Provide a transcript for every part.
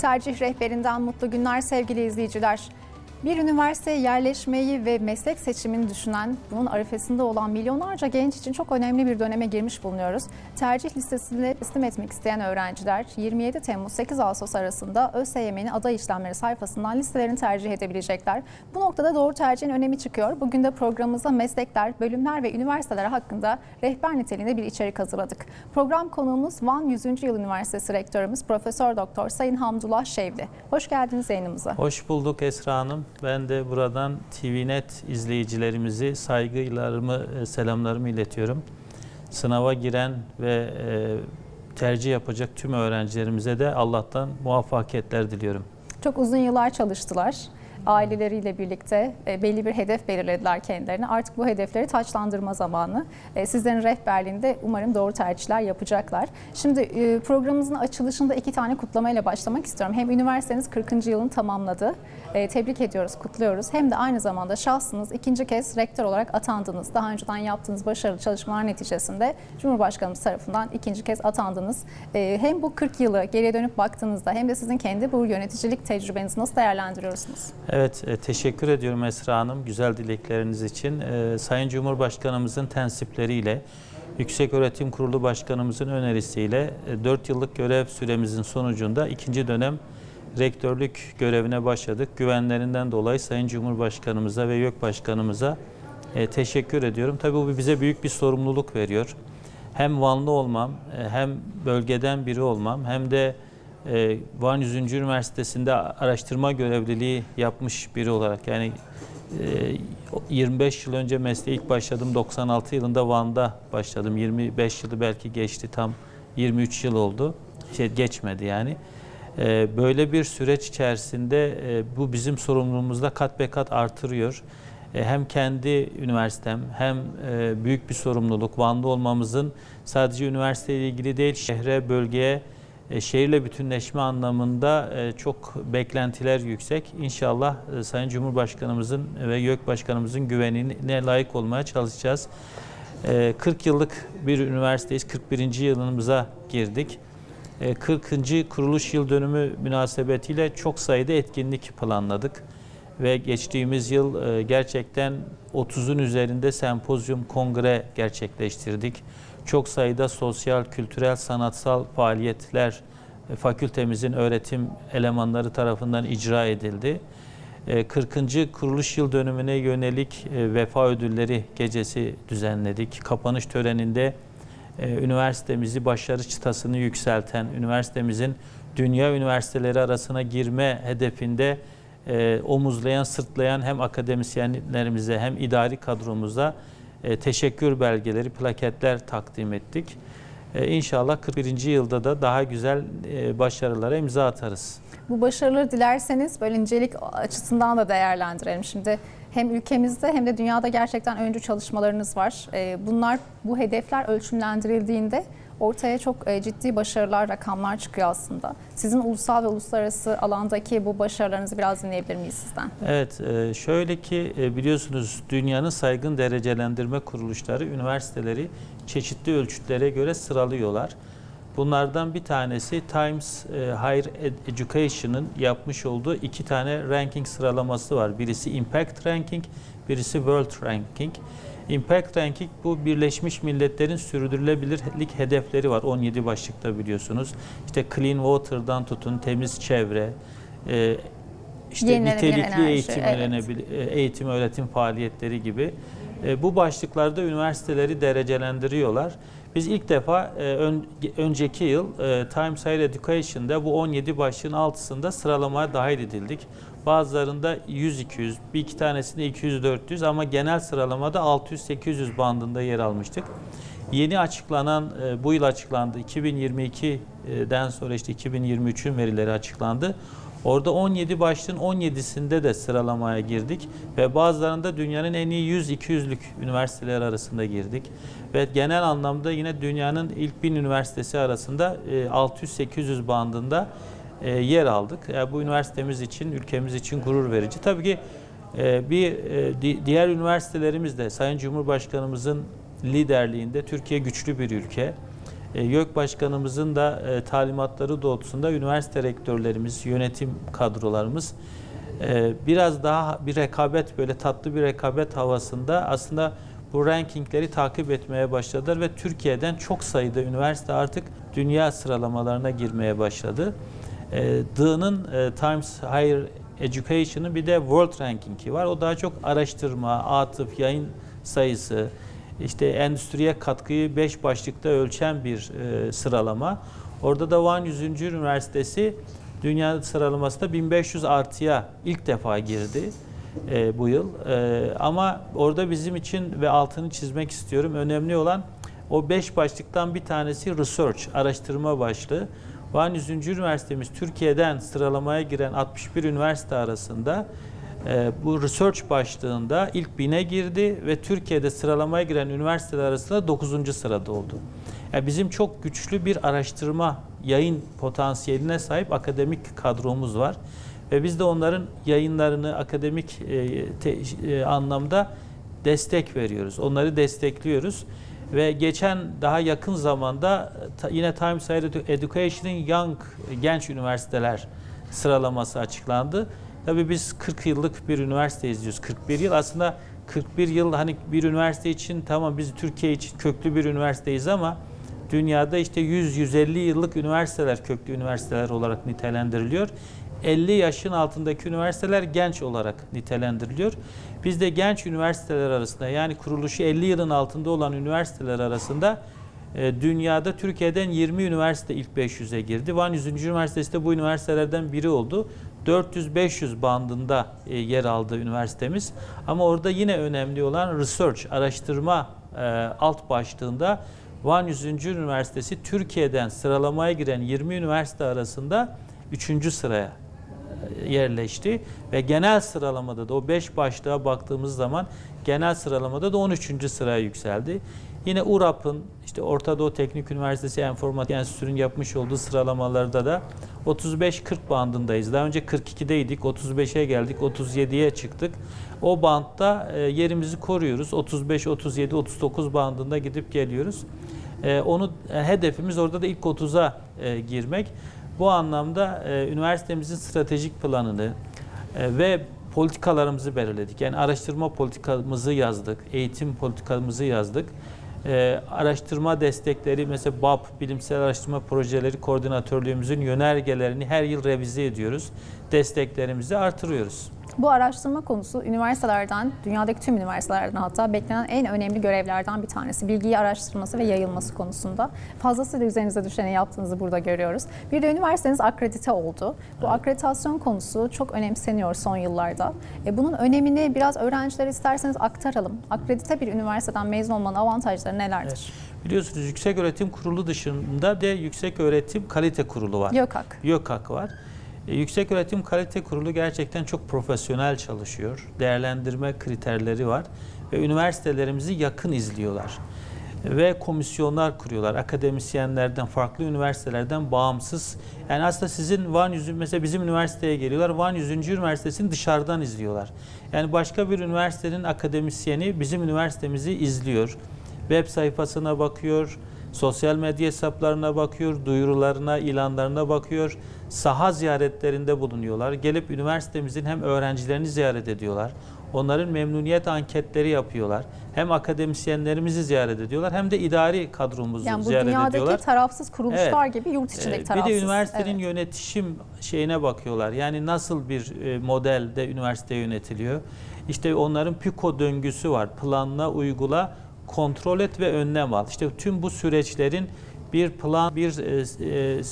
Tercih rehberinden mutlu günler sevgili izleyiciler. Bir üniversiteye yerleşmeyi ve meslek seçimini düşünen, bunun arifesinde olan milyonlarca genç için çok önemli bir döneme girmiş bulunuyoruz. Tercih listesini teslim etmek isteyen öğrenciler 27 Temmuz 8 Ağustos arasında ÖSYM'nin aday işlemleri sayfasından listelerini tercih edebilecekler. Bu noktada doğru tercihin önemi çıkıyor. Bugün de programımızda meslekler, bölümler ve üniversiteler hakkında rehber niteliğinde bir içerik hazırladık. Program konuğumuz Van 100. Yıl Üniversitesi Rektörümüz Profesör Doktor Sayın Hamdullah Şevli. Hoş geldiniz yayınımıza. Hoş bulduk Esra Hanım. Ben de buradan TVNet izleyicilerimizi saygılarımı, e, selamlarımı iletiyorum. Sınava giren ve e, tercih yapacak tüm öğrencilerimize de Allah'tan muvaffakiyetler diliyorum. Çok uzun yıllar çalıştılar. Aileleriyle birlikte e, belli bir hedef belirlediler kendilerine. Artık bu hedefleri taçlandırma zamanı. E, Sizlerin rehberliğinde umarım doğru tercihler yapacaklar. Şimdi e, programımızın açılışında iki tane kutlamayla başlamak istiyorum. Hem üniversiteniz 40. yılını tamamladı. Tebrik ediyoruz, kutluyoruz. Hem de aynı zamanda şahsınız ikinci kez rektör olarak atandınız. Daha önceden yaptığınız başarılı çalışmalar neticesinde Cumhurbaşkanımız tarafından ikinci kez atandınız. Hem bu 40 yılı geriye dönüp baktığınızda hem de sizin kendi bu yöneticilik tecrübenizi nasıl değerlendiriyorsunuz? Evet, e, teşekkür ediyorum Esra Hanım güzel dilekleriniz için. E, Sayın Cumhurbaşkanımızın tensipleriyle, Yükseköğretim Kurulu Başkanımızın önerisiyle 4 yıllık görev süremizin sonucunda ikinci dönem rektörlük görevine başladık. Güvenlerinden dolayı Sayın Cumhurbaşkanımıza ve YÖK Başkanımıza e, teşekkür ediyorum. Tabii bu bize büyük bir sorumluluk veriyor. Hem Vanlı olmam, e, hem bölgeden biri olmam, hem de e, Van 100. Üniversitesi'nde araştırma görevliliği yapmış biri olarak yani e, 25 yıl önce mesleğe ilk başladım 96 yılında Van'da başladım. 25 yılı belki geçti tam 23 yıl oldu. Şey geçmedi yani. E, böyle bir süreç içerisinde e, bu bizim sorumluluğumuzda kat be kat artırıyor. E, hem kendi üniversitem hem e, büyük bir sorumluluk. Van'da olmamızın sadece üniversiteyle ilgili değil şehre bölgeye e, şehirle bütünleşme anlamında e, çok beklentiler yüksek. İnşallah e, Sayın Cumhurbaşkanımızın ve YÖK Başkanımızın güvenine layık olmaya çalışacağız. E, 40 yıllık bir üniversiteyiz. 41. yılımıza girdik. E, 40. kuruluş yıl dönümü münasebetiyle çok sayıda etkinlik planladık. Ve geçtiğimiz yıl gerçekten 30'un üzerinde sempozyum, kongre gerçekleştirdik çok sayıda sosyal, kültürel, sanatsal faaliyetler e, fakültemizin öğretim elemanları tarafından icra edildi. E, 40. kuruluş yıl dönümüne yönelik e, vefa ödülleri gecesi düzenledik. Kapanış töreninde e, üniversitemizi başarı çıtasını yükselten, üniversitemizin dünya üniversiteleri arasına girme hedefinde e, omuzlayan, sırtlayan hem akademisyenlerimize hem idari kadromuza e, teşekkür belgeleri, plaketler takdim ettik. E, İnşallah 41. yılda da daha güzel e, başarılara imza atarız. Bu başarıları dilerseniz böyle nicelik açısından da değerlendirelim. Şimdi hem ülkemizde hem de dünyada gerçekten öncü çalışmalarınız var. E, Bunlar bu hedefler ölçümlendirildiğinde ortaya çok e, ciddi başarılar, rakamlar çıkıyor aslında. Sizin ulusal ve uluslararası alandaki bu başarılarınızı biraz dinleyebilir miyiz sizden? Evet, e, şöyle ki e, biliyorsunuz dünyanın saygın derecelendirme kuruluşları üniversiteleri çeşitli ölçütlere göre sıralıyorlar. Bunlardan bir tanesi Times Higher Education'ın yapmış olduğu iki tane ranking sıralaması var. Birisi Impact Ranking, birisi World Ranking. Impact Ranking bu Birleşmiş Milletler'in sürdürülebilirlik hedefleri var. 17 başlıkta biliyorsunuz. İşte Clean Water'dan tutun, temiz çevre, e, işte Yenilenebilir nitelikli enerji, eğitim, evet. e, eğitim öğretim faaliyetleri gibi. E, Bu başlıklarda üniversiteleri derecelendiriyorlar. Biz ilk defa e, ön- önceki yıl e, Times Higher Education'da bu 17 başlığın altısında sıralamaya dahil edildik. Bazılarında 100-200, bir iki tanesinde 200-400 ama genel sıralamada 600-800 bandında yer almıştık. Yeni açıklanan, e, bu yıl açıklandı, 2022'den sonra işte 2023'ün verileri açıklandı. Orada 17 başlığın 17'sinde de sıralamaya girdik ve bazılarında dünyanın en iyi 100-200'lük üniversiteler arasında girdik. Ve genel anlamda yine dünyanın ilk 1000 üniversitesi arasında e, 600-800 bandında e, yer aldık. Yani bu üniversitemiz için, ülkemiz için gurur verici. Tabii ki e, bir e, di- diğer üniversitelerimiz de Sayın Cumhurbaşkanımızın liderliğinde Türkiye güçlü bir ülke. E, YÖK Başkanımızın da e, talimatları doğrultusunda üniversite rektörlerimiz, yönetim kadrolarımız e, biraz daha bir rekabet böyle tatlı bir rekabet havasında aslında bu rankingleri takip etmeye başladılar ve Türkiye'den çok sayıda üniversite artık dünya sıralamalarına girmeye başladı. E, e, Times Higher Education'ın bir de World Ranking'i var. O daha çok araştırma, atıf, yayın sayısı, işte endüstriye katkıyı 5 başlıkta ölçen bir e, sıralama. Orada da Van 100. Üniversitesi dünya sıralamasında 1500 artıya ilk defa girdi e, bu yıl. E, ama orada bizim için ve altını çizmek istiyorum önemli olan o 5 başlıktan bir tanesi research, araştırma başlığı. Van 100. Üniversitemiz Türkiye'den sıralamaya giren 61 üniversite arasında e, bu research başlığında ilk bine girdi ve Türkiye'de sıralamaya giren üniversiteler arasında 9. sırada oldu. Yani bizim çok güçlü bir araştırma yayın potansiyeline sahip akademik kadromuz var ve biz de onların yayınlarını akademik e, te, e, anlamda destek veriyoruz. Onları destekliyoruz ve geçen daha yakın zamanda ta, yine Times Higher Education'ın Young genç üniversiteler sıralaması açıklandı. Tabii biz 40 yıllık bir üniversiteyiz diyoruz. 41 yıl aslında 41 yıl hani bir üniversite için tamam biz Türkiye için köklü bir üniversiteyiz ama dünyada işte 100-150 yıllık üniversiteler köklü üniversiteler olarak nitelendiriliyor. 50 yaşın altındaki üniversiteler genç olarak nitelendiriliyor. Biz de genç üniversiteler arasında yani kuruluşu 50 yılın altında olan üniversiteler arasında e, dünyada Türkiye'den 20 üniversite ilk 500'e girdi. Van 100. Üniversitesi de bu üniversitelerden biri oldu. 400-500 bandında e, yer aldı üniversitemiz. Ama orada yine önemli olan research, araştırma e, alt başlığında Van 100. Üniversitesi Türkiye'den sıralamaya giren 20 üniversite arasında 3. sıraya yerleşti ve genel sıralamada da o 5 başlığa baktığımız zaman genel sıralamada da 13. sıraya yükseldi. Yine URAP'ın işte Orta Doğu Teknik Üniversitesi Enformatik Enstitüsü'nün yapmış olduğu sıralamalarda da 35-40 bandındayız. Daha önce 42'deydik, 35'e geldik, 37'ye çıktık. O bandta e, yerimizi koruyoruz. 35, 37, 39 bandında gidip geliyoruz. E, onu e, hedefimiz orada da ilk 30'a e, girmek. Bu anlamda e, üniversitemizin stratejik planını e, ve politikalarımızı belirledik. Yani araştırma politikamızı yazdık, eğitim politikamızı yazdık. Ee, araştırma destekleri mesela BAP Bilimsel Araştırma Projeleri Koordinatörlüğümüzün yönergelerini her yıl revize ediyoruz. Desteklerimizi artırıyoruz. Bu araştırma konusu üniversitelerden, dünyadaki tüm üniversitelerden hatta beklenen en önemli görevlerden bir tanesi. Bilgiyi araştırması ve yayılması konusunda. Fazlasıyla üzerinize düşeni yaptığınızı burada görüyoruz. Bir de üniversiteniz akredite oldu. Bu Evet. akreditasyon konusu çok önemseniyor son yıllarda. E, bunun önemini biraz öğrencilere isterseniz aktaralım. Akredite bir üniversiteden mezun olmanın avantajları nelerdir? Biliyorsunuz Yüksek Öğretim Kurulu dışında bir de Yüksek Öğretim Kalite Kurulu var. YÖKAK. YÖKAK var. E, Yüksek Öğretim Kalite Kurulu gerçekten çok profesyonel çalışıyor. Değerlendirme kriterleri var ve üniversitelerimizi yakın izliyorlar. Ve komisyonlar kuruyorlar. Akademisyenlerden, farklı üniversitelerden bağımsız. Yani aslında sizin Van 100. mesela bizim üniversiteye geliyorlar. Van 100. Üniversitesi'ni dışarıdan izliyorlar. Yani başka bir üniversitenin akademisyeni bizim üniversitemizi izliyor. Web sayfasına bakıyor, sosyal medya hesaplarına bakıyor, duyurularına, ilanlarına bakıyor. Saha ziyaretlerinde bulunuyorlar. Gelip üniversitemizin hem öğrencilerini ziyaret ediyorlar. Onların memnuniyet anketleri yapıyorlar. Hem akademisyenlerimizi ziyaret ediyorlar hem de idari kadromuzu Yani bu ziyaret dünyadaki ediyorlar. tarafsız kuruluşlar gibi yurt içindeki Ee, bir tarafsız. de üniversitenin Evet. yönetişim şeyine bakıyorlar. Yani nasıl bir e, modelde üniversite yönetiliyor? İşte onların PIKO döngüsü var. Planla, uygula, kontrol et ve önlem al. İşte tüm bu süreçlerin bir plan, bir e, e,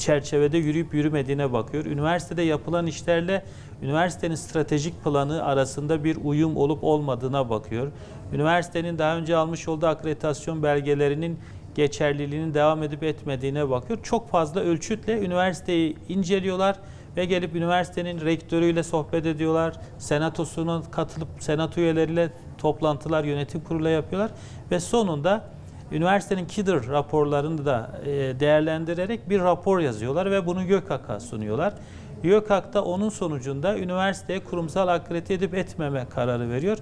çerçevede yürüyüp yürümediğine bakıyor. Üniversitede yapılan işlerle üniversitenin stratejik planı arasında bir uyum olup olmadığına bakıyor. Üniversitenin daha önce almış olduğu akreditasyon belgelerinin geçerliliğinin devam edip etmediğine bakıyor. Çok fazla ölçütle üniversiteyi inceliyorlar ve gelip üniversitenin rektörüyle sohbet ediyorlar. Senatosuna katılıp senato üyeleriyle toplantılar, yönetim kurulu yapıyorlar ve sonunda üniversitenin KİDR raporlarını da e, değerlendirerek bir rapor yazıyorlar ve bunu YÖKAK'a sunuyorlar. YÖKAK da onun sonucunda üniversiteye kurumsal akredite edip etmeme kararı veriyor.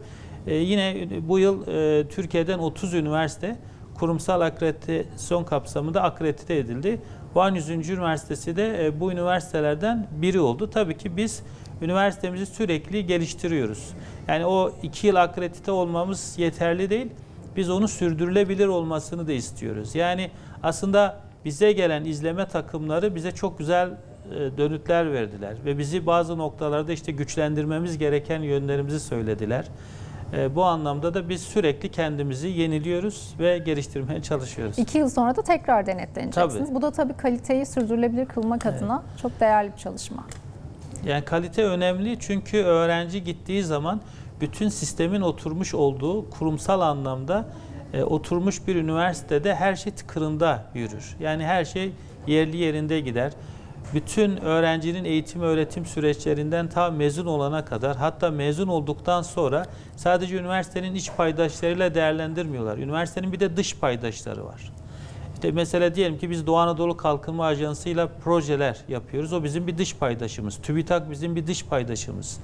E, yine bu yıl e, Türkiye'den 30 üniversite kurumsal akreditasyon kapsamında akredite edildi. Van 100. Üniversitesi de bu üniversitelerden biri oldu. Tabii ki biz üniversitemizi sürekli geliştiriyoruz. Yani o iki yıl akredite olmamız yeterli değil. Biz onu sürdürülebilir olmasını da istiyoruz. Yani aslında bize gelen izleme takımları bize çok güzel e, dönütler verdiler ve bizi bazı noktalarda işte güçlendirmemiz gereken yönlerimizi söylediler. E, Bu anlamda da biz sürekli kendimizi yeniliyoruz ve geliştirmeye çalışıyoruz. İki yıl sonra da tekrar denetleneceksiniz. Tabii. Bu da tabii kaliteyi sürdürülebilir kılmak adına çok değerli bir çalışma. Yani kalite önemli çünkü öğrenci gittiği zaman bütün sistemin oturmuş olduğu kurumsal anlamda e, oturmuş bir üniversitede her şey tıkırında yürür. Yani her şey yerli yerinde gider. Bütün öğrencinin eğitim öğretim süreçlerinden ta mezun olana kadar hatta mezun olduktan sonra sadece üniversitenin iç paydaşlarıyla değerlendirmiyorlar. Üniversitenin bir de dış paydaşları var. İşte mesela diyelim ki biz Doğu Anadolu Kalkınma Ajansı ile projeler yapıyoruz. O bizim bir dış paydaşımız. TÜBİTAK bizim bir dış paydaşımız.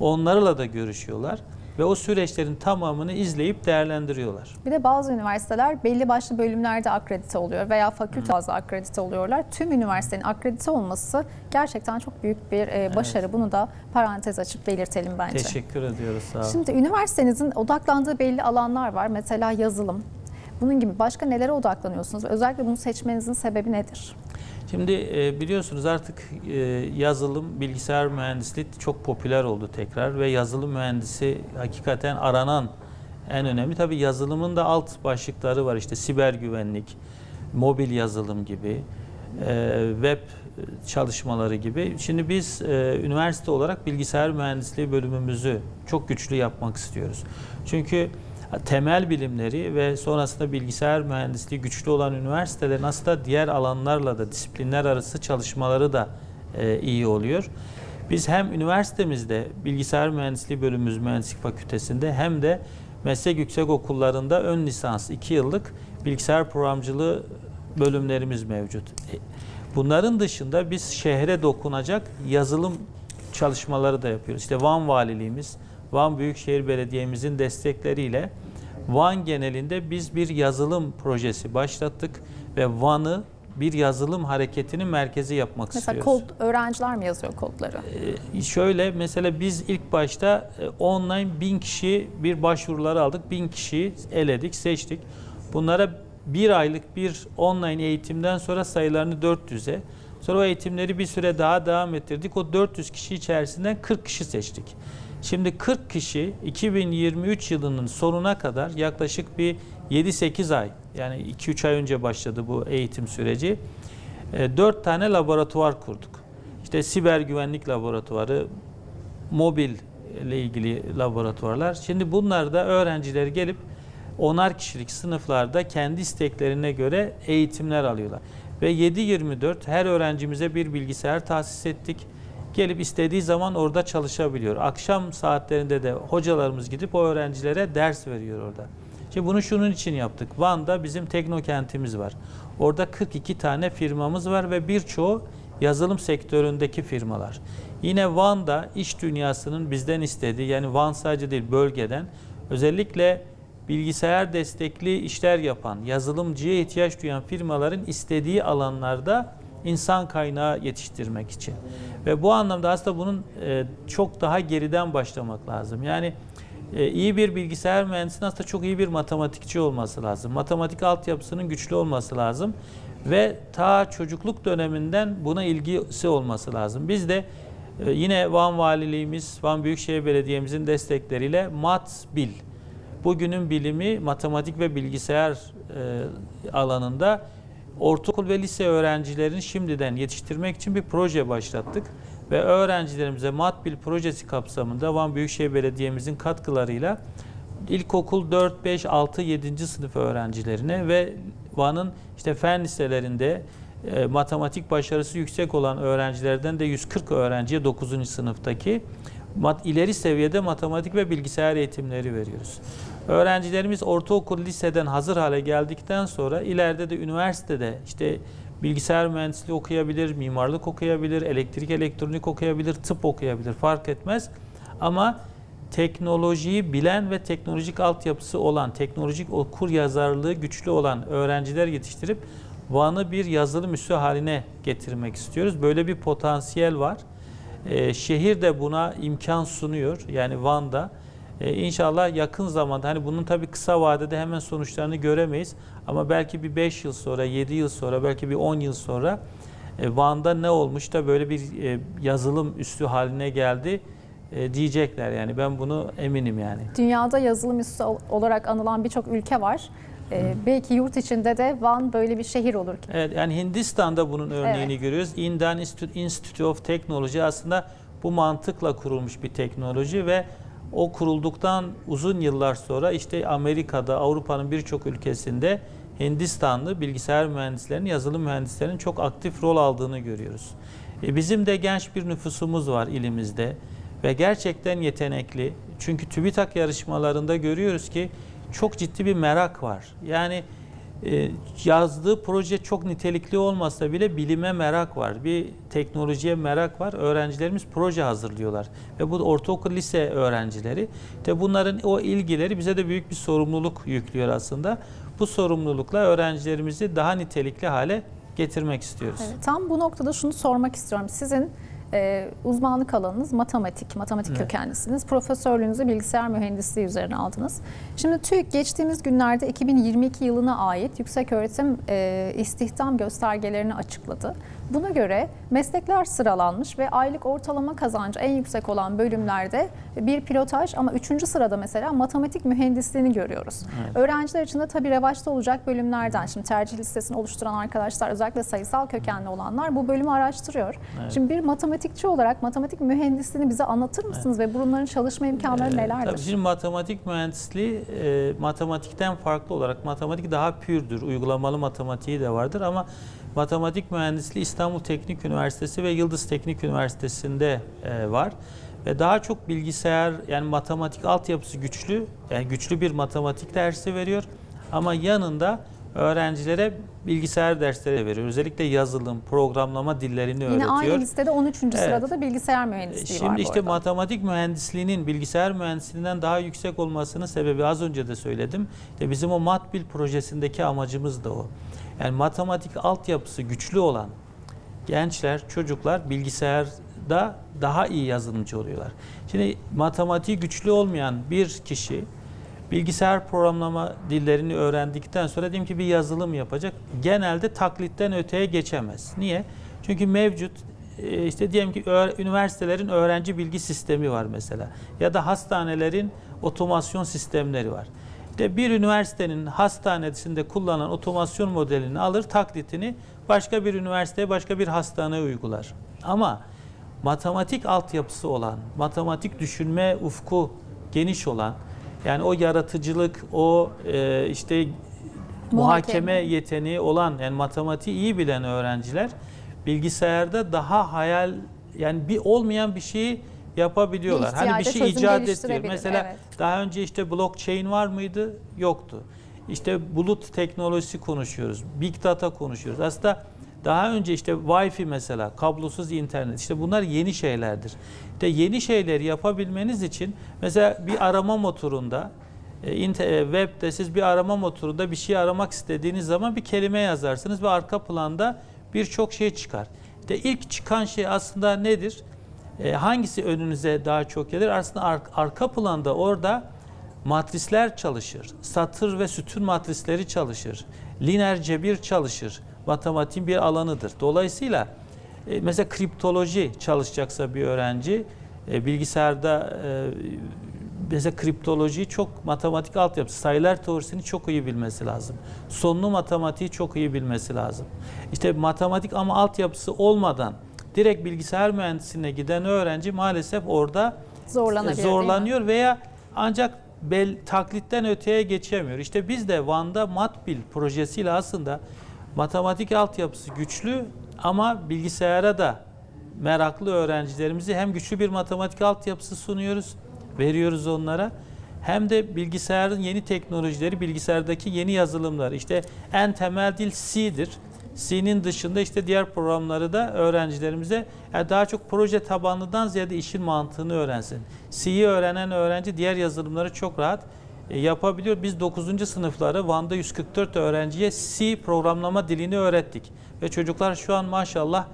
Onlarla da görüşüyorlar ve o süreçlerin tamamını izleyip değerlendiriyorlar. Bir de bazı üniversiteler belli başlı bölümlerde akredite oluyor veya fakülte bazı akredite oluyorlar. Tüm üniversitenin akredite olması gerçekten çok büyük bir e, başarı. Bunu da parantez açıp belirtelim bence. Teşekkür ediyoruz. Sağ olun. Şimdi üniversitenizin odaklandığı belli alanlar var. Mesela yazılım. Bunun gibi başka nelere odaklanıyorsunuz? Özellikle bunu seçmenizin sebebi nedir? Şimdi e, biliyorsunuz artık e, yazılım, bilgisayar mühendisliği çok popüler oldu tekrar ve yazılım mühendisi hakikaten aranan en önemli. Tabii yazılımın da alt başlıkları var işte siber güvenlik, mobil yazılım gibi, e, web çalışmaları gibi. Şimdi biz üniversite olarak bilgisayar mühendisliği bölümümüzü çok güçlü yapmak istiyoruz. Çünkü temel bilimleri ve sonrasında bilgisayar mühendisliği güçlü olan üniversitelerin aslında diğer alanlarla da disiplinler arası çalışmaları da e, iyi oluyor. Biz hem üniversitemizde bilgisayar mühendisliği bölümümüz mühendislik fakültesinde hem de meslek yüksek okullarında ön lisans 2 yıllık bilgisayar programcılığı bölümlerimiz mevcut. E, Bunların dışında biz şehre dokunacak yazılım çalışmaları da yapıyoruz. İşte Van Valiliğimiz, Van Büyükşehir Belediye'mizin destekleriyle Van genelinde biz bir yazılım projesi başlattık ve Van'ı bir yazılım hareketinin merkezi yapmak Mesela istiyoruz. kod öğrenciler mi yazıyor kodları? Ee, şöyle mesela biz ilk başta e, online bin kişi bir başvuruları aldık. Bin kişiyi eledik, seçtik. Bunlara bir aylık bir online eğitimden sonra sayılarını 400'e, sonra o eğitimleri bir süre daha devam ettirdik. O 400 kişi içerisinden 40 kişi seçtik. Şimdi 40 kişi 2023 yılının sonuna kadar yaklaşık bir 7-8 ay yani 2-3 ay önce başladı bu eğitim süreci. 4 tane laboratuvar kurduk. İşte siber güvenlik laboratuvarı, mobil ile ilgili laboratuvarlar. Şimdi bunlarda öğrenciler gelip onar kişilik sınıflarda kendi isteklerine göre eğitimler alıyorlar. Ve 7-24 her öğrencimize bir bilgisayar tahsis ettik. Gelip istediği zaman orada çalışabiliyor. Akşam saatlerinde de hocalarımız gidip o öğrencilere ders veriyor orada. Şimdi bunu şunun için yaptık. Van'da bizim teknokentimiz var. Orada 42 tane firmamız var ve birçoğu yazılım sektöründeki firmalar. Yine Van'da iş dünyasının bizden istediği yani Van sadece değil bölgeden özellikle bilgisayar destekli işler yapan, yazılımcıya ihtiyaç duyan firmaların istediği alanlarda insan kaynağı yetiştirmek için. Ve bu anlamda aslında bunun e, çok daha geriden başlamak lazım. Yani e, iyi bir bilgisayar mühendisinin aslında çok iyi bir matematikçi olması lazım. Matematik altyapısının güçlü olması lazım ve ta çocukluk döneminden buna ilgisi olması lazım. Biz de e, yine Van Valiliğimiz, Van Büyükşehir Belediye'mizin destekleriyle MatBil, bugünün bilimi matematik ve bilgisayar alanında ortaokul ve lise öğrencilerini şimdiden yetiştirmek için bir proje başlattık. Ve öğrencilerimize MatBil projesi kapsamında Van Büyükşehir Belediye'mizin katkılarıyla ilkokul 4, 5, 6, 7. sınıf öğrencilerine ve Van'ın işte fen liselerinde e, matematik başarısı yüksek olan öğrencilerden de 140 öğrenciye 9. sınıftaki mat, ileri seviyede matematik ve bilgisayar eğitimleri veriyoruz. Öğrencilerimiz ortaokul, liseden hazır hale geldikten sonra ileride de üniversitede işte bilgisayar mühendisliği okuyabilir, mimarlık okuyabilir, elektrik elektronik okuyabilir, tıp okuyabilir fark etmez. Ama teknolojiyi bilen ve teknolojik altyapısı olan, teknolojik okur yazarlığı güçlü olan öğrenciler yetiştirip Van'ı bir yazılım üssü haline getirmek istiyoruz. Böyle bir potansiyel var. Ee, şehir de buna imkan sunuyor. Yani Van'da. Ee, inşallah yakın zamanda hani bunun tabii kısa vadede hemen sonuçlarını göremeyiz. Ama belki bir 5 yıl sonra, 7 yıl sonra, belki bir 10 yıl sonra e, Van'da ne olmuş da böyle bir e, yazılım üssü haline geldi e, diyecekler. Yani ben bunu eminim yani. Dünyada yazılım üssü ol- olarak anılan birçok ülke var. Ee, belki yurt içinde de Van böyle bir şehir olur. Evet yani Hindistan'da bunun örneğini Evet. görüyoruz. Indian Institute of Technology aslında bu mantıkla kurulmuş bir teknoloji ve o kurulduktan uzun yıllar sonra işte Amerika'da, Avrupa'nın birçok ülkesinde Hindistanlı bilgisayar mühendislerinin, yazılım mühendislerinin çok aktif rol aldığını görüyoruz. E, bizim de genç bir nüfusumuz var ilimizde ve gerçekten yetenekli. Çünkü TÜBİTAK yarışmalarında görüyoruz ki çok ciddi bir merak var. Yani e, yazdığı proje çok nitelikli olmasa bile bilime merak var. Bir teknolojiye merak var. Öğrencilerimiz proje hazırlıyorlar. Ve bu ortaokul lise öğrencileri. İşte bunların o ilgileri bize de büyük bir sorumluluk yüklüyor aslında. Bu sorumlulukla öğrencilerimizi daha nitelikli hale getirmek istiyoruz. Evet, tam bu noktada şunu sormak istiyorum. Sizin e, uzmanlık alanınız matematik, matematik Evet. kökenlisiniz. Profesörlüğünüzü bilgisayar mühendisliği üzerine aldınız. Şimdi TÜİK geçtiğimiz günlerde 2022 yılına ait yüksek öğretim e, istihdam göstergelerini açıkladı. Buna göre meslekler sıralanmış ve aylık ortalama kazancı en yüksek olan bölümlerde bir pilotaj ama üçüncü sırada mesela matematik mühendisliğini görüyoruz. Evet. Öğrenciler için de tabii revaçta olacak bölümlerden. Şimdi tercih listesini oluşturan arkadaşlar özellikle sayısal kökenli olanlar bu bölümü araştırıyor. Evet. Şimdi bir matematikçi olarak matematik mühendisliğini bize anlatır mısınız ve bunların çalışma imkanları Ee, nelerdir? Tabii şimdi matematik mühendisliği e, matematikten farklı olarak matematik daha pürdür. Uygulamalı matematiği de vardır ama matematik mühendisliği İstanbul Teknik Üniversitesi ve Yıldız Teknik Üniversitesi'nde e, var. Ve daha çok bilgisayar yani matematik altyapısı güçlü. Yani güçlü bir matematik dersi veriyor. Ama yanında öğrencilere bilgisayar dersleri veriyor. Özellikle yazılım, programlama dillerini Yine öğretiyor. aynı listede 13. sırada da bilgisayar mühendisliği var Şimdi işte matematik mühendisliğinin bilgisayar mühendisliğinden daha yüksek olmasının sebebi az önce de söyledim. İşte bizim o Matbil projesindeki amacımız da o. Yani matematik altyapısı güçlü olan gençler, çocuklar bilgisayarda daha iyi yazılımcı oluyorlar. Şimdi matematiği güçlü olmayan bir kişi bilgisayar programlama dillerini öğrendikten sonra diyelim ki bir yazılım yapacak. Genelde taklitten öteye geçemez. Niye? Çünkü mevcut e, işte diyelim ki üniversitelerin öğrenci bilgi sistemi var mesela ya da hastanelerin otomasyon sistemleri var. İşte bir üniversitenin hastanesinde kullanılan otomasyon modelini alır, taklitini başka bir üniversiteye, başka bir hastaneye uygular. Ama matematik altyapısı olan, matematik düşünme ufku geniş olan, yani o yaratıcılık, o e, işte muhakeme yeteneği olan, yani matematiği iyi bilen öğrenciler bilgisayarda daha hayal, yani bir olmayan bir şeyi yapabiliyorlar. Bir hani bir şey icat geliştirebilir, Mesela evet. daha önce işte blockchain var mıydı? Yoktu. İşte bulut teknolojisi konuşuyoruz. Big data konuşuyoruz. Aslında daha önce işte Wi-Fi mesela, kablosuz internet. işte bunlar yeni şeylerdir. İşte yeni şeyleri yapabilmeniz için mesela bir arama motorunda e, e, webde siz bir arama motorunda bir şey aramak istediğiniz zaman bir kelime yazarsınız ve arka planda birçok şey çıkar. İşte ilk çıkan şey aslında nedir? E, hangisi önünüze daha çok gelir? Aslında ar- arka planda orada matrisler çalışır. Satır ve sütun matrisleri çalışır. Lineer cebir çalışır. Matematiğin bir alanıdır. Dolayısıyla e, mesela kriptoloji çalışacaksa bir öğrenci e, bilgisayarda e, mesela kriptolojiyi çok matematik altyapısı, sayılar teorisini çok iyi bilmesi lazım. Sonlu matematiği çok iyi bilmesi lazım. İşte matematik ama altyapısı olmadan direkt bilgisayar mühendisliğine giden öğrenci maalesef orada değil mi? zorlanıyor veya ancak bel, taklitten öteye geçemiyor. İşte biz de Van'da Matbil projesiyle aslında matematik altyapısı güçlü ama bilgisayara da meraklı öğrencilerimizi hem güçlü bir matematik altyapısı sunuyoruz, veriyoruz onlara. Hem de bilgisayarın yeni teknolojileri, bilgisayardaki yeni yazılımlar. İşte en temel dil C'dir. C'nin dışında işte diğer programları da öğrencilerimize yani daha çok proje tabanlıdan ziyade işin mantığını öğrensin. C'yi öğrenen öğrenci diğer yazılımları çok rahat e, yapabiliyor. Biz 9. sınıfları Van'da 144 öğrenciye C programlama dilini öğrettik. Ve çocuklar şu an maşallah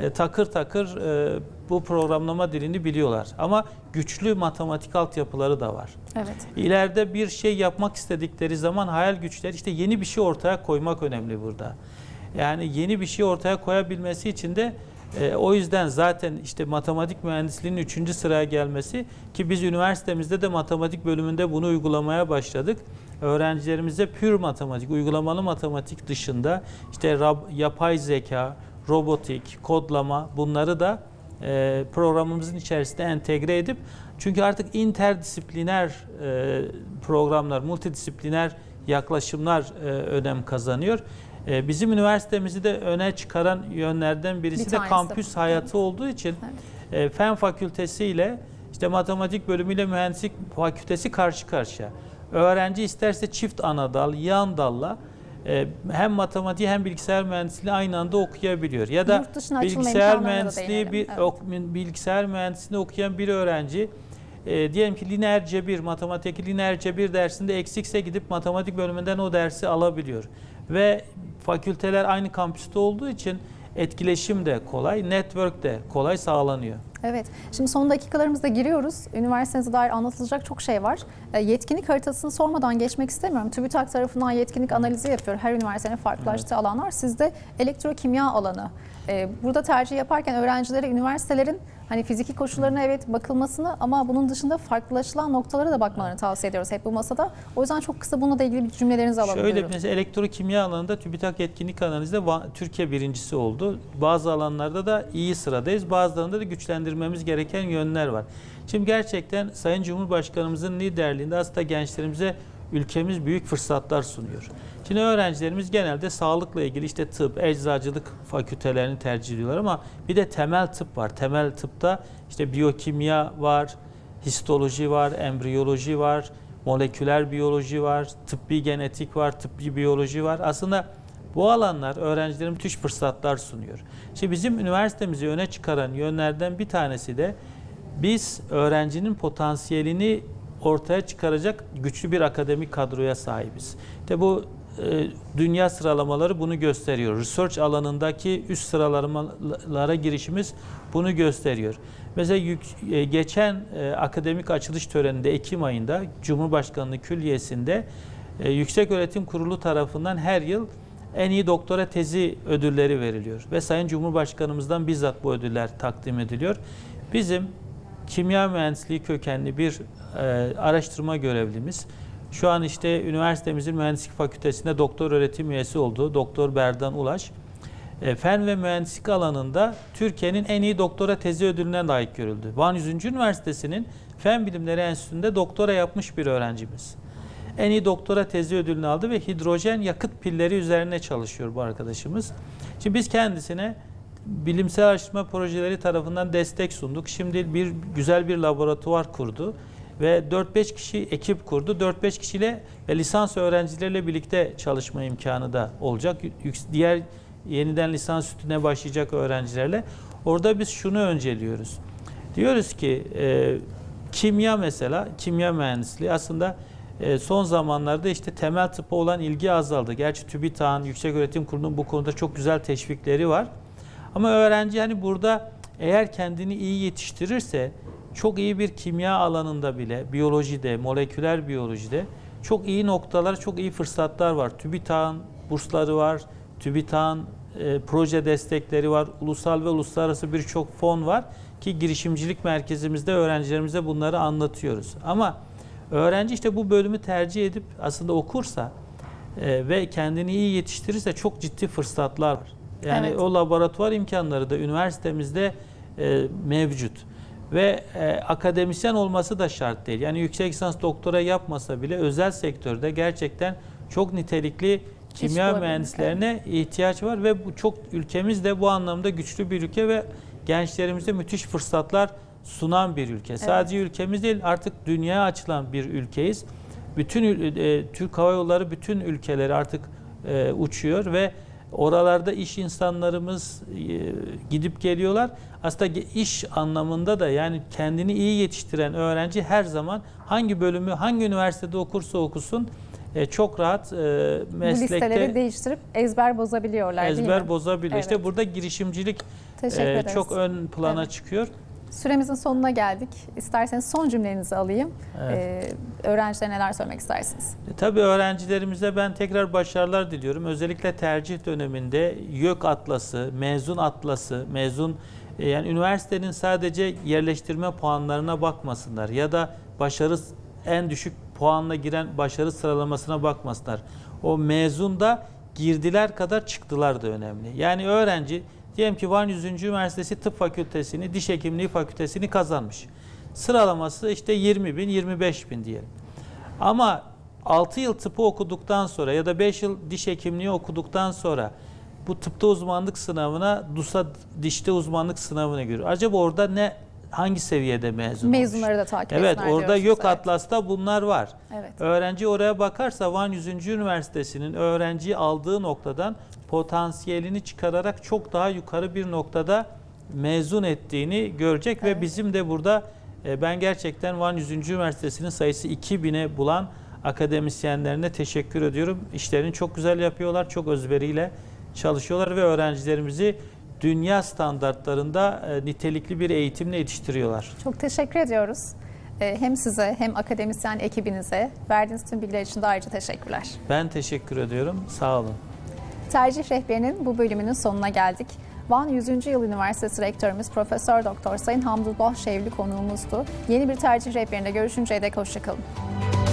e, takır takır e, bu programlama dilini biliyorlar. Ama güçlü matematik altyapıları da var. Evet. İleride bir şey yapmak istedikleri zaman hayal güçleri işte yeni bir şey ortaya koymak önemli burada. Yani yeni bir şey ortaya koyabilmesi için de e, o yüzden zaten işte matematik mühendisliğinin 3. sıraya gelmesi ki biz üniversitemizde de matematik bölümünde bunu uygulamaya başladık. Öğrencilerimize pür matematik, uygulamalı matematik dışında işte rab- yapay zeka, robotik, kodlama bunları da e, programımızın içerisinde entegre edip çünkü artık interdisipliner e, programlar, multidisipliner yaklaşımlar e, önem kazanıyor. E, bizim üniversitemizi de öne çıkaran yönlerden birisi Bir de de kampüs bu. hayatı olduğu için e, fen fakültesi ile işte matematik bölümüyle mühendislik fakültesi karşı karşıya. Öğrenci isterse çift ana dal, yan dalla e, hem matematiği hem bilgisayar mühendisliği aynı anda okuyabiliyor. Ya da bilgisayar da mühendisliği değinelim. bir Evet. ok- bilgisayar mühendisliğini okuyan bir öğrenci e, diyelim ki lineer cebir, matematik lineer cebir dersinde eksikse gidip matematik bölümünden o dersi alabiliyor. Ve fakülteler aynı kampüste olduğu için etkileşim de kolay, network de kolay sağlanıyor. Evet. Şimdi son dakikalarımızda giriyoruz. Üniversitenize dair anlatılacak çok şey var. E, Yetkinlik haritasını sormadan geçmek istemiyorum. TÜBİTAK tarafından yetkinlik analizi yapıyor. Her üniversitenin farklılaştığı alanlar. Sizde elektrokimya alanı. E, Burada tercih yaparken öğrencilere üniversitelerin hani fiziki koşullarına evet bakılmasını ama bunun dışında farklılaşılan noktalara da bakmalarını tavsiye ediyoruz hep bu masada. O yüzden çok kısa bununla da ilgili bir cümlelerinizi alalım. Şöyle buyurun. mesela elektrokimya alanında TÜBİTAK yetkinlik analizde Türkiye birincisi oldu. Bazı alanlarda da iyi sıradayız. Bazılarında da güçlendirmemiz gereken yönler var. Şimdi gerçekten Sayın Cumhurbaşkanımızın liderliğinde aslında gençlerimize ülkemiz büyük fırsatlar sunuyor. Şimdi öğrencilerimiz genelde sağlıkla ilgili işte tıp, eczacılık fakültelerini tercih ediyorlar ama bir de temel tıp var. Temel tıpta işte biyokimya var, histoloji var, embriyoloji var, moleküler biyoloji var, tıbbi genetik var, tıbbi biyoloji var. Aslında bu alanlar öğrencilere müthiş fırsatlar sunuyor. Şimdi bizim üniversitemizi öne çıkaran yönlerden bir tanesi de biz öğrencinin potansiyelini ortaya çıkaracak güçlü bir akademik kadroya sahibiz. İşte bu e, dünya sıralamaları bunu gösteriyor. Research alanındaki üst sıralamalara girişimiz bunu gösteriyor. Mesela e, geçen e, akademik açılış töreninde Ekim ayında Cumhurbaşkanlığı Külliyesi'nde e, Yüksek Öğretim Kurulu tarafından her yıl en iyi doktora tezi ödülleri veriliyor ve Sayın Cumhurbaşkanımızdan bizzat bu ödüller takdim ediliyor. Bizim kimya mühendisliği kökenli bir e, araştırma görevlimiz. Şu an işte üniversitemizin mühendislik fakültesinde doktor öğretim üyesi olduğu Doktor Berdan Ulaş. E, fen ve mühendislik alanında Türkiye'nin en iyi doktora tezi ödülüne layık görüldü. Van 100. Üniversitesi'nin Fen Bilimleri Enstitüsü'nde doktora yapmış bir öğrencimiz. En iyi doktora tezi ödülünü aldı ve hidrojen yakıt pilleri üzerine çalışıyor bu arkadaşımız. Şimdi biz kendisine bilimsel araştırma projeleri tarafından destek sunduk. Şimdi bir güzel bir laboratuvar kurdu ve 4-5 kişi ekip kurdu. 4-5 kişiyle ve lisans öğrencileriyle birlikte çalışma imkanı da olacak. Diğer yeniden lisans sütüne başlayacak öğrencilerle. Orada biz şunu önceliyoruz. Diyoruz ki e, kimya mesela, kimya mühendisliği aslında e, son zamanlarda işte temel tıpa olan ilgi azaldı. Gerçi TÜBİTAK'ın, Yükseköğretim Kurulu'nun bu konuda çok güzel teşvikleri var. Ama öğrenci hani burada eğer kendini iyi yetiştirirse çok iyi bir kimya alanında bile, biyolojide, moleküler biyolojide çok iyi noktalar, çok iyi fırsatlar var. TÜBİTAK'ın bursları var, TÜBİTAK'ın e, proje destekleri var, ulusal ve uluslararası birçok fon var ki girişimcilik merkezimizde öğrencilerimize bunları anlatıyoruz. Ama öğrenci işte bu bölümü tercih edip aslında okursa e, ve kendini iyi yetiştirirse çok ciddi fırsatlar var. Yani Evet. o laboratuvar imkanları da üniversitemizde e, mevcut. Ve e, akademisyen olması da şart değil. Yani yüksek lisans doktora yapmasa bile özel sektörde gerçekten çok nitelikli kimya bulabilir, mühendislerine ihtiyaç var ve bu çok ülkemiz de bu anlamda güçlü bir ülke ve gençlerimize müthiş fırsatlar sunan bir ülke. Sadece ülkemiz değil artık dünyaya açılan bir ülkeyiz. Bütün e, Türk Hava Yolları bütün ülkeleri artık e, uçuyor ve Oralarda iş insanlarımız e, gidip geliyorlar. Aslında iş anlamında da yani kendini iyi yetiştiren öğrenci her zaman hangi bölümü, hangi üniversitede okursa okusun e, çok rahat e, Bu listeleri meslekte değiştirip ezber bozabiliyorlar değil ezber mi? bozabiliyor. İşte Evet. burada girişimcilik çok ön plana Evet. çıkıyor. Süremizin sonuna geldik. İsterseniz son cümlenizi alayım. Evet. Ee, öğrencilere neler söylemek istersiniz? E, Tabii öğrencilerimize ben tekrar başarılar diliyorum. Özellikle tercih döneminde YÖK atlası, mezun atlası, mezun e, yani üniversitenin sadece yerleştirme puanlarına bakmasınlar ya da başarı en düşük puanla giren başarı sıralamasına bakmasınlar. O mezunda girdiler kadar çıktılar da önemli. Yani öğrenci diyelim ki Van 100. Üniversitesi Tıp Fakültesini, Diş Hekimliği Fakültesini kazanmış. Sıralaması işte 20 bin, 25 bin diyelim. Ama 6 yıl tıpı okuduktan sonra ya da 5 yıl diş hekimliği okuduktan sonra bu tıpta uzmanlık sınavına, DUS'a dişte uzmanlık sınavına giriyor. Acaba orada ne hangi seviyede mezun olmuş? Mezunları da takip Evet, orada yok evet. Atlas'ta bunlar var. Evet. Öğrenci oraya bakarsa Van 100. Üniversitesi'nin öğrenciyi aldığı noktadan potansiyelini çıkararak çok daha yukarı bir noktada mezun ettiğini görecek Evet. ve bizim de burada e, ben gerçekten Van 100. Üniversitesi'nin sayısı 2000'e bulan akademisyenlerine teşekkür ediyorum. İşlerini çok güzel yapıyorlar, çok özveriyle çalışıyorlar ve öğrencilerimizi dünya standartlarında e, nitelikli bir eğitimle yetiştiriyorlar. Çok teşekkür ediyoruz. Ee, hem size hem akademisyen ekibinize verdiğiniz tüm bilgiler için de ayrıca teşekkürler. Ben teşekkür ediyorum. Sağ olun. Tercih rehberinin bu bölümünün sonuna geldik. Van 100. Yıl Üniversitesi Rektörümüz Profesör Doktor Sayın Hamdullah Şevli konuğumuzdu. Yeni bir tercih rehberinde görüşünceye dek hoşçakalın.